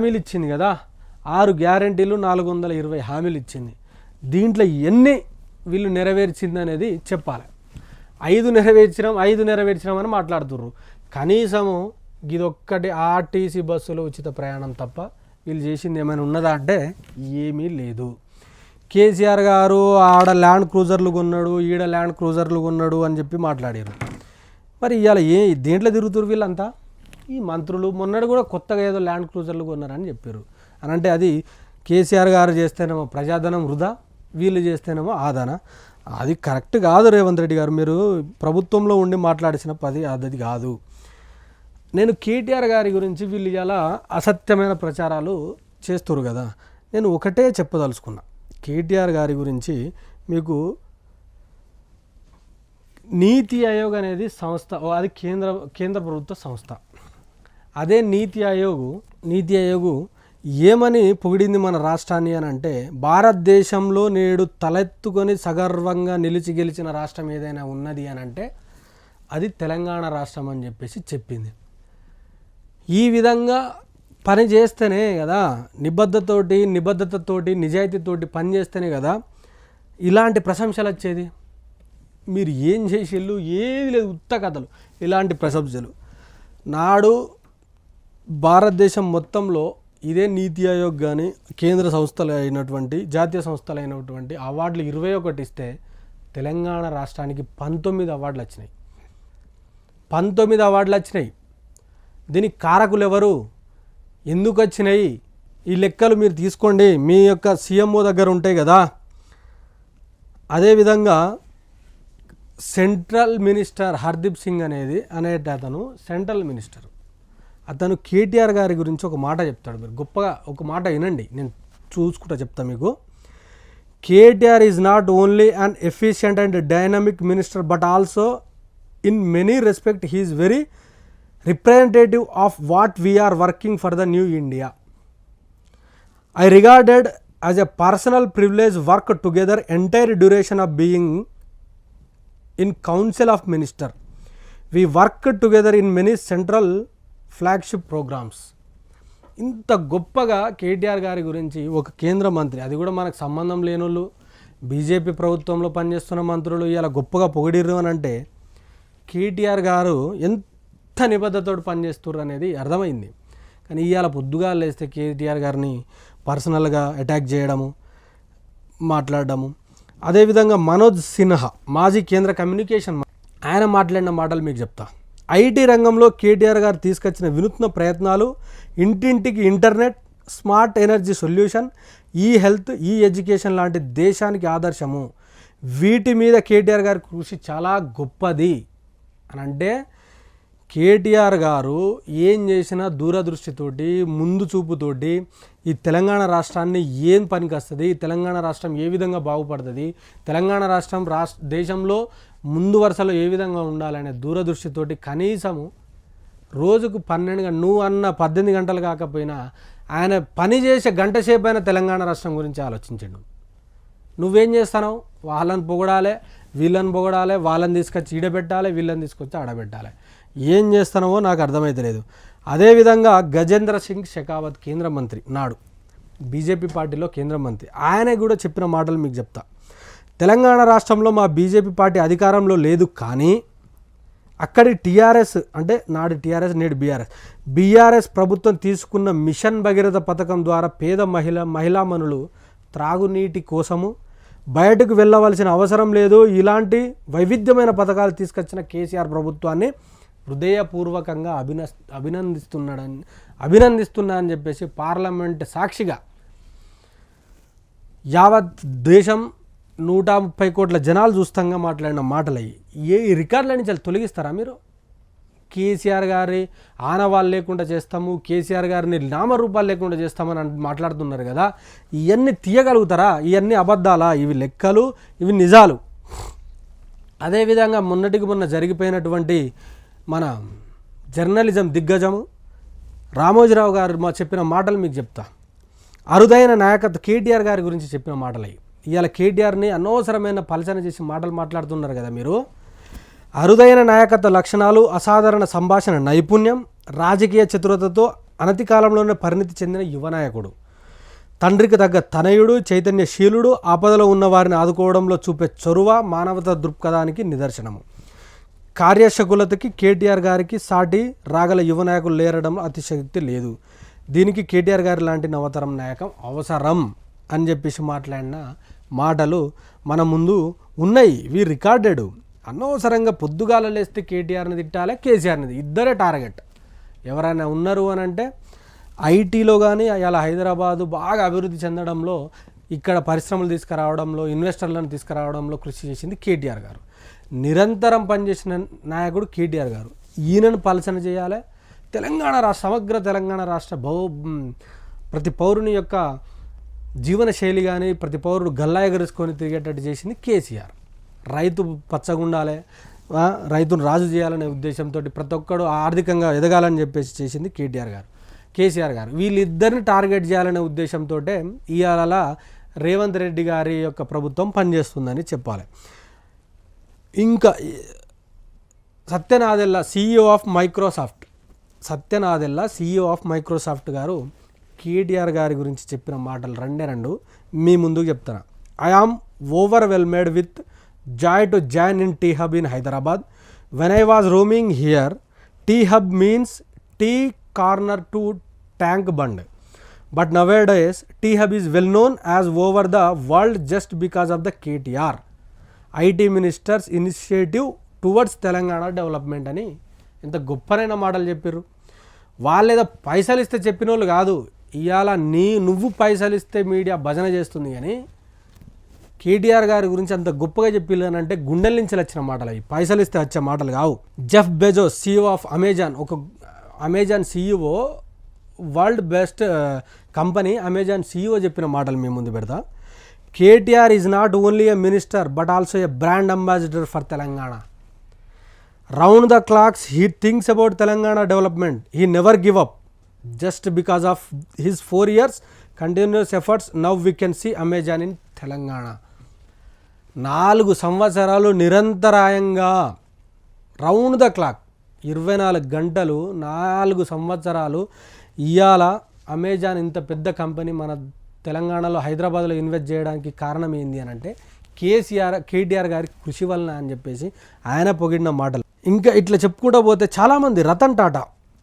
హామీలు ఇచ్చింది కదా ఆరు గ్యారంటీలు నాలుగు వందల ఇరవై హామీలు ఇచ్చింది దీంట్లో ఎన్ని వీళ్ళు నెరవేర్చింది అనేది చెప్పాలి. ఐదు నెరవేర్చినాం ఐదు నెరవేర్చినాం అని మాట్లాడుతుర్రు. కనీసము ఇదొక్కటి ఆర్టీసీ బస్సులో ఉచిత ప్రయాణం తప్ప వీళ్ళు చేసింది ఏమైనా ఉన్నదా అంటే ఏమీ లేదు. కేసీఆర్ గారు ఆడ ల్యాండ్ క్రూజర్లు కొన్నాడు ఈడ ల్యాండ్ క్రూజర్లు కొన్నాడు అని చెప్పి మాట్లాడారు మరి ఇవాళ ఏ దేంట్లో తిరుగుతురు వీళ్ళంతా? ఈ మంత్రులు మొన్నటి కూడా కొత్తగా ఏదో ల్యాండ్ క్రూజర్లు కొన్నారని చెప్పారు. అని అంటే అది కేసీఆర్ గారు చేస్తేనేమో ప్రజాధనం వృధా వీళ్ళు చేస్తేనేమో ఆదాన? అది కరెక్ట్ కాదు రేవంత్ రెడ్డి గారు. మీరు ప్రభుత్వంలో ఉండి మాట్లాడిసిన పది అది కాదు. నేను కేటీఆర్ గారి గురించి వీళ్ళు ఇలా అసత్యమైన ప్రచారాలు చేస్తారు కదా. నేను ఒకటే చెప్పదలుచుకున్నా. కేటీఆర్ గారి గురించి మీకు నీతి ఆయోగ్ అనేది సంస్థ అది కేంద్ర కేంద్ర ప్రభుత్వ సంస్థ. అదే నీతి ఆయోగ్ నీతి ఆయోగ్ ఏమని పొగిడింది మన రాష్ట్రాన్ని అని అంటే భారతదేశంలో నేడు తలెత్తుకొని సగర్వంగా నిలిచి గెలిచిన రాష్ట్రం ఏదైనా ఉన్నది అని అంటే అది తెలంగాణ రాష్ట్రం అని చెప్పేసి చెప్పింది. ఈ విధంగా పని చేస్తేనే కదా నిబద్ధతోటి నిబద్ధతతోటి నిజాయితీతోటి పని చేస్తేనే కదా ఇలాంటి ప్రశంసలు వచ్చేది. మీరు ఏం చేసేళ్ళు ఏది లేదు ఉత్త కథలు ఇలాంటి ప్రశంసలు. నాడు భారతదేశం మొత్తంలో ఇదే నీతి ఆయోగ్ కానీ కేంద్ర సంస్థలు అయినటువంటి జాతీయ సంస్థలు అయినటువంటి అవార్డులు ఇరవై ఒకటి ఇస్తే తెలంగాణ రాష్ట్రానికి పంతొమ్మిది అవార్డులు వచ్చినాయి. పంతొమ్మిది అవార్డులు వచ్చినాయి. దీనికి కారకులు ఎవరు? ఎందుకు వచ్చినాయి? ఈ లెక్కలు మీరు తీసుకోండి. మీ యొక్క సీఎంఓ దగ్గర ఉంటాయి కదా. అదేవిధంగా సెంట్రల్ మినిస్టర్ హర్దీప్ సింగ్ అనేది అనేట అతను సెంట్రల్ మినిస్టర్. అతను కేటీఆర్ గారి గురించి ఒక మాట చెప్తాడు మీరు. గొప్పగా ఒక మాట వినండి. నేను చూసుకుంటా చెప్తా మీకు. KTR is not only an efficient and dynamic minister but also in many respect he's very representative of what we're working for the new India I regarded as a personal privilege work together entire duration of being in council of minister we work together in many central flagship programmes ఇంత గొప్పగా కేటీఆర్ గారి గురించి ఒక కేంద్ర మంత్రి అది కూడా మనకు సంబంధం లేని వాళ్ళు బీజేపీ ప్రభుత్వంలో పనిచేస్తున్న మంత్రులు ఇలా గొప్పగా పొగిడిర్రు అని అంటే కేటీఆర్ గారు ఎంత నిబద్ధతో పనిచేస్తున్నారు అనేది అర్థమైంది. కానీ ఇవాళ పొద్దుగా లేస్తే కేటీఆర్ గారిని పర్సనల్గా అటాక్ చేయడము మాట్లాడడము. అదేవిధంగా మనోజ్ సిన్హా మాజీ కేంద్ర కమ్యూనికేషన్ ఆయన మాట్లాడిన మాటలు మీకు చెప్తా. ఐటీ రంగంలో కేటీఆర్ గారు తీసుకొచ్చిన వినూత్న ప్రయత్నాలు ఇంటింటికి internet smart energy solution e health e education లాంటి దేశానికి ఆదర్శము. వీటి మీద కేటీఆర్ గారి కృషి చాలా గొప్పది. అని అంటే కేటీఆర్ గారు ఏం చేసినా దూరదృష్టితోటి ముందు చూపుతోటి ఈ తెలంగాణ రాష్ట్రాన్ని ఏం పనికి వస్తుంది ఈ తెలంగాణ రాష్ట్రం ఏ విధంగా బాగుపడుతుంది తెలంగాణ రాష్ట్రం రాష్ట్ర దేశంలో ముందు వరుసలో ఏ విధంగా ఉండాలనే దూరదృష్టితోటి కనీసము రోజుకు పన్నెండు గంట నువ్వు అన్న పద్దెనిమిది గంటలు కాకపోయినా ఆయన పని చేసే గంట సేపు తెలంగాణ రాష్ట్రం గురించి ఆలోచించండు. నువ్వేం చేస్తావు వాళ్ళని పొగడాలి వీళ్ళని పొగడాలి వాళ్ళని తీసుకొచ్చి ఈడబెట్టాలి వీళ్ళని తీసుకొచ్చి ఆడబెట్టాలి. ఏం చేస్తానవో నాకు అర్థమైతలేదు అదేవిధంగా గజేంద్ర సింగ్ షెకావత్ కేంద్ర మంత్రి నాడు. బీజేపీ పార్టీలో కేంద్ర మంత్రి. ఆయన కూడా చెప్పిన మాటలు మీకు చెప్తా. తెలంగాణ రాష్ట్రంలో మా బీజేపీ పార్టీ అధికారంలో లేదు కానీ అక్కడి టీఆర్ఎస్ అంటే నాడు టీఆర్ఎస్ నేడు బీఆర్ఎస్. బీఆర్ఎస్ ప్రభుత్వం తీసుకున్న మిషన్ భగీరథ పథకం ద్వారా పేద మహిళ మహిళామణులు త్రాగునీటి కోసము బయటకు వెళ్ళవలసిన అవసరం లేదు. ఇలాంటి వైవిధ్యమైన పథకాలు తీసుకొచ్చిన కేసీఆర్ ప్రభుత్వాన్ని హృదయపూర్వకంగా అభిన అభినందిస్తున్నాడని అభినందిస్తున్నా అని చెప్పేసి పార్లమెంట్ సాక్షిగా యావత్ దేశం నూట ముప్పై కోట్ల జనాలు చూస్తాంగా మాట్లాడిన మాటలు. అయ్యి ఏ రికార్డులని చాలా తొలగిస్తారా మీరు? కేసీఆర్ గారి ఆనవాళ్ళు లేకుండా చేస్తాము కేసీఆర్ గారిని నామరూపాలు లేకుండా చేస్తామని మాట్లాడుతున్నారు కదా. ఇవన్నీ తీయగలుగుతారా? ఇవన్నీ అబద్ధాలా? ఇవి లెక్కలు ఇవి నిజాలు. అదేవిధంగా మొన్నటికి మొన్న జరిగిపోయినటువంటి మన జర్నలిజం దిగ్గజము. రామోజీరావు గారు మా చెప్పిన మాటలు మీకు చెప్తా. అరుదైన నాయకత్వ కేటీఆర్ గారి గురించి చెప్పిన మాటలు. అవి ఇవాళ కేటీఆర్ని అనవసరమైన పలచన చేసి మాటలు మాట్లాడుతున్నారు కదా మీరు. అరుదైన నాయకత్వ లక్షణాలు అసాధారణ సంభాషణ నైపుణ్యం రాజకీయ చతురతతో అనతి కాలంలోనే పరిణితి చెందిన యువ నాయకుడు. తండ్రికి తగ్గ తనయుడు చైతన్యశీలుడు ఆపదలో ఉన్న వారిని ఆదుకోవడంలో చూపే చొరువ మానవతా దృక్పథానికి నిదర్శనము. కార్యశకులతకి కేటీఆర్ గారికి సాటి రాగల యువ నాయకులు లేరడం అతిశక్తి లేదు. దీనికి కేటీఆర్ గారి లాంటి నవతరం నాయకం అవసరం అని చెప్పేసి మాట్లాడిన మాటలు మన ముందు ఉన్నాయి. ఇవి రికార్డెడ్. అనవసరంగా పొద్దుగాల లేస్తే కేటీఆర్ని తిట్టాలి కేసీఆర్ని ఇద్దరే టార్గెట్. ఎవరైనా ఉన్నారు అని అంటే ఐటీలో కానీ అలా హైదరాబాదు బాగా అభివృద్ధి చెందడంలో ఇక్కడ పరిశ్రమలు తీసుకురావడంలో ఇన్వెస్టర్లను తీసుకురావడంలో కృషి చేసింది కేటీఆర్ గారు. నిరంతరం పనిచేసిన నాయకుడు కేటీఆర్ గారు. ఈయనను పలసన చేయాలి. తెలంగాణ రాష్ట్ర సమగ్ర తెలంగాణ రాష్ట్ర బహు ప్రతి పౌరుని యొక్క జీవన శైలి కానీ ప్రతి పౌరుడు గల్లా ఎగరేసుకొని తిరిగేటట్టు చేసింది కేసీఆర్. రైతు పచ్చగుండాలి రైతును రాజు చేయాలనే ఉద్దేశంతో ప్రతి ఒక్కడు ఆర్థికంగా ఎదగాలని చెప్పేసి చేసింది కేటీఆర్ గారు. కేసీఆర్ గారు. వీళ్ళిద్దరిని టార్గెట్ చేయాలనే ఉద్దేశంతో ఇవాళ రేవంత్ రెడ్డి గారి యొక్క ప్రభుత్వం పనిచేస్తుందని చెప్పాలి. ఇంకా Satya Nadella CEO of Microsoft Satya Nadella CEO of Microsoft గారు కేటీఆర్ గారి గురించి చెప్పిన మాటలు రెండే రెండు. మీ ముందుకు చెప్తాను I am overwhelmed with joy to join in T hub in Hyderabad when I was rooming here T hub means tea corner to Tank Bund but nowadays T hub is well known as over the world just because of the KTR IT minister's initiative towards Telangana development అని. ఇంత గొప్పనైన మాటలు చెప్పారు వాళ్ళేదో పైసలు ఇస్తే చెప్పిన వాళ్ళు కాదు ఇవాళ నీ నువ్వు పైసలు ఇస్తే మీడియా భజన చేస్తుంది కానీ కేటీఆర్ గారి గురించి అంత గొప్పగా చెప్పిల్లంటే గుండెల నుంచి వచ్చిన మాటలు అవి. పైసలు ఇస్తే వచ్చే మాటలు కావు. Jeff Bezos CEO of Amazon ఒక Amazon CEO world best company Amazon CEO చెప్పిన మాటలు మేము ముందు పెడతా. KTR is not only a minister but also a brand ambassador for Telangana round the clocks he thinks about Telangana development he never give up just because of his four years continuous efforts now we can see Amazon in Telangana నాలుగు సంవత్సరాలు నిరంతరాయంగా round the clock. ఇరవై నాలుగు గంటలు నాలుగు సంవత్సరాలు ఇవాళ Amazon ఇంత పెద్ద కంపెనీ మన తెలంగాణలో హైదరాబాద్లో ఇన్వెస్ట్ చేయడానికి కారణం ఏంది అని అంటే కేసీఆర్ కేటీఆర్ గారి కృషి వలన అని చెప్పేసి ఆయన పొగిడిన మాటలు. ఇంకా ఇట్లా చెప్పుకుంటూ పోతే చాలామంది Ratan Tata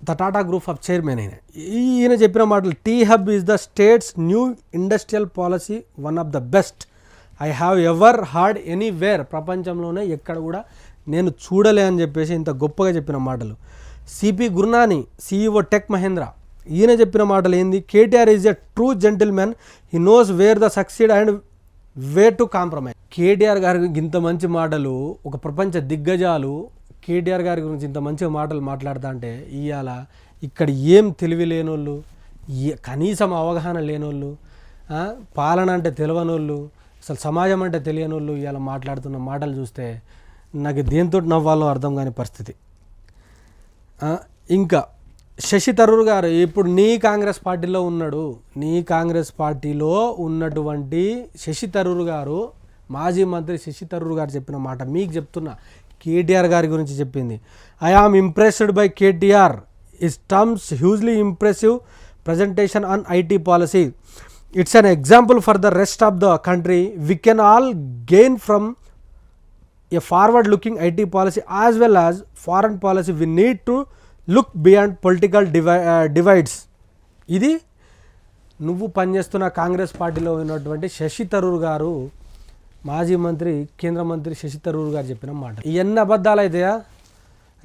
the Tata group of chairman అయిన ఈయన చెప్పిన మాటలు T hub is the state's new industrial policy one of the best I have ever heard anywhere ప్రపంచంలోనే ఎక్కడ కూడా నేను చూడలే అని చెప్పేసి ఇంత గొప్పగా చెప్పిన మాటలు. CP Gurnani CEO tech Mahindra ఈయన చెప్పిన మాటలు ఏంది KTR is a true gentlemen he knows where the succeed and way to compromise KTR గారి ఇంత మంచి మాటలు ఒక ప్రపంచ దిగ్గజాలు కేటీఆర్ గారి గురించి ఇంత మంచి మాటలు మాట్లాడుతా అంటే ఇవాళ ఇక్కడ ఏం తెలివి లేనోళ్ళు కనీసం అవగాహన లేనోళ్ళు పాలన అంటే తెలియనోళ్ళు అసలు సమాజం అంటే తెలియనోళ్ళు ఇవాళ మాట్లాడుతున్న మాటలు చూస్తే నాకు దేంతో నవ్వాలో అర్థం కాని పరిస్థితి. ఇంకా శశి తరూర్ గారు ఇప్పుడు నీ కాంగ్రెస్ పార్టీలో ఉన్నాడు. నీ కాంగ్రెస్ పార్టీలో ఉన్నటువంటి శశి తరూర్ గారు మాజీ మంత్రి శశి తరూర్ గారు చెప్పిన మాట మీకు చెప్తున్నా. కేటీఆర్ గారి గురించి చెప్పింది. I am impressed by KTR. His terms hugely impressive presentation on IT policy it's an example for the rest of the country we can all gain from a forward looking IT policy as well as foreign policy we need to look beyond political divi divides. ఇది నువ్వు పనిచేస్తున్న కాంగ్రెస్ పార్టీలో ఉన్నటువంటి శశి తరూర్ గారు మాజీ మంత్రి కేంద్ర మంత్రి శశి తరూర్ గారు చెప్పిన మాట. ఇవన్నీ అబద్ధాలు అయితాయా?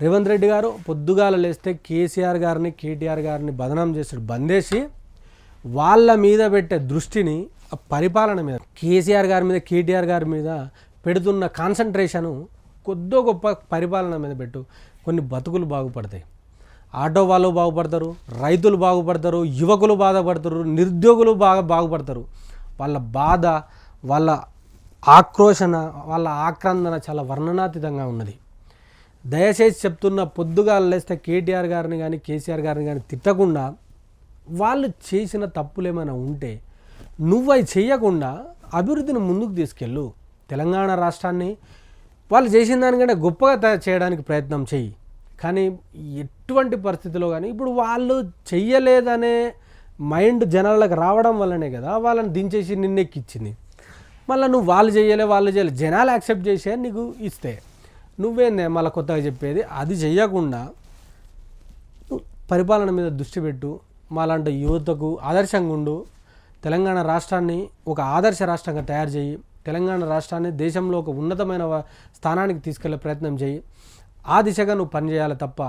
రేవంత్ రెడ్డి గారు పొద్దుగాల లేస్తే కేసీఆర్ గారిని కేటీఆర్ గారిని బదనం చేసాడు బందేసి వాళ్ళ మీద పెట్టే దృష్టిని ఆ పరిపాలన మీద కేసీఆర్ గారి మీద కేటీఆర్ గారి మీద పెడుతున్న కాన్సన్ట్రేషను కొద్దో గొప్ప పరిపాలన మీద పెట్టు. కొన్ని బతుకులు బాగుపడతాయి. ఆటో వాళ్ళు బాగుపడతారు రైతులు బాగుపడతారు యువకులు బాధపడతారు నిరుద్యోగులు బాగా బాగుపడతారు. వాళ్ళ బాధ వాళ్ళ ఆక్రోషణ వాళ్ళ ఆక్రందన చాలా వర్ణనాతీతంగా ఉన్నది. దయచేసి చెప్తున్న పొద్దుగా లేస్తే కేటీఆర్ గారిని కానీ కేసీఆర్ గారిని కానీ తిట్టకుండా వాళ్ళు చేసిన తప్పులు ఏమైనా ఉంటే నువ్వు అవి చేయకుండా అభివృద్ధిని ముందుకు తీసుకెళ్ళు. తెలంగాణ రాష్ట్రాన్ని వాళ్ళు చేసిన దానికంటే గొప్పగా తయారు చేయడానికి ప్రయత్నం చెయ్యి కానీ ఎటువంటి పరిస్థితిలో కానీ ఇప్పుడు వాళ్ళు చెయ్యలేదనే మైండ్ జనాలకు రావడం వల్లనే కదా వాళ్ళని దించేసి నిన్నెక్కిచ్చింది. మళ్ళీ నువ్వు వాళ్ళు చేయలే వాళ్ళు చేయలే జనాలు యాక్సెప్ట్ చేసే నీకు ఇస్తే. నువ్వేందే మళ్ళీ కొత్తగా చెప్పేది? అది చేయకుండా పరిపాలన మీద దృష్టి పెట్టు. మాలాంటి యువతకు ఆదర్శంగా ఉండు. తెలంగాణ రాష్ట్రాన్ని ఒక ఆదర్శ రాష్ట్రంగా తయారు చేయి. తెలంగాణ రాష్ట్రాన్ని దేశంలో ఒక ఉన్నతమైన స్థానానికి తీసుకెళ్ళే ప్రయత్నం చేయి. ఆ దిశగా నువ్వు పనిచేయాలి తప్ప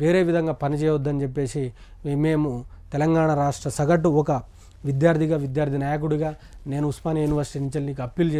వేరే విధంగా పని చేయవద్దని చెప్పేసి మేము తెలంగాణ రాష్ట్ర సగటు ఒక విద్యార్థిగా విద్యార్థి నాయకుడిగా నేను ఉస్మానియా యూనివర్సిటీ నుంచి నీకు అప్పీల్